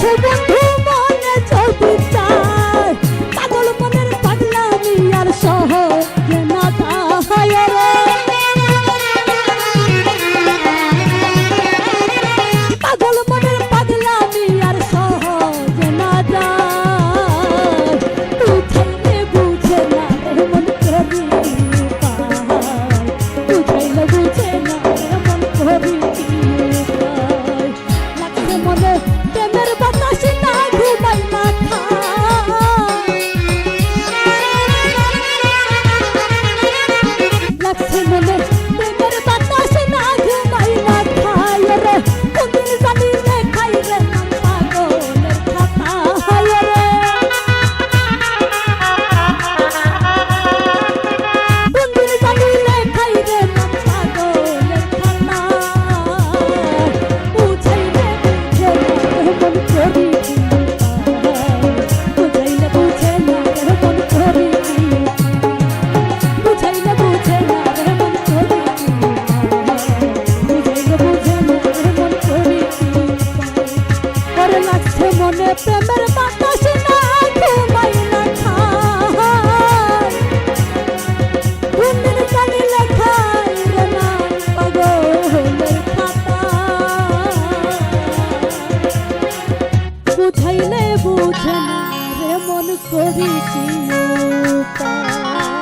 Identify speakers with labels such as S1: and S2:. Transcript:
S1: Fernando. বুঝাইলে বুঝে না রে মন করি কি উপায়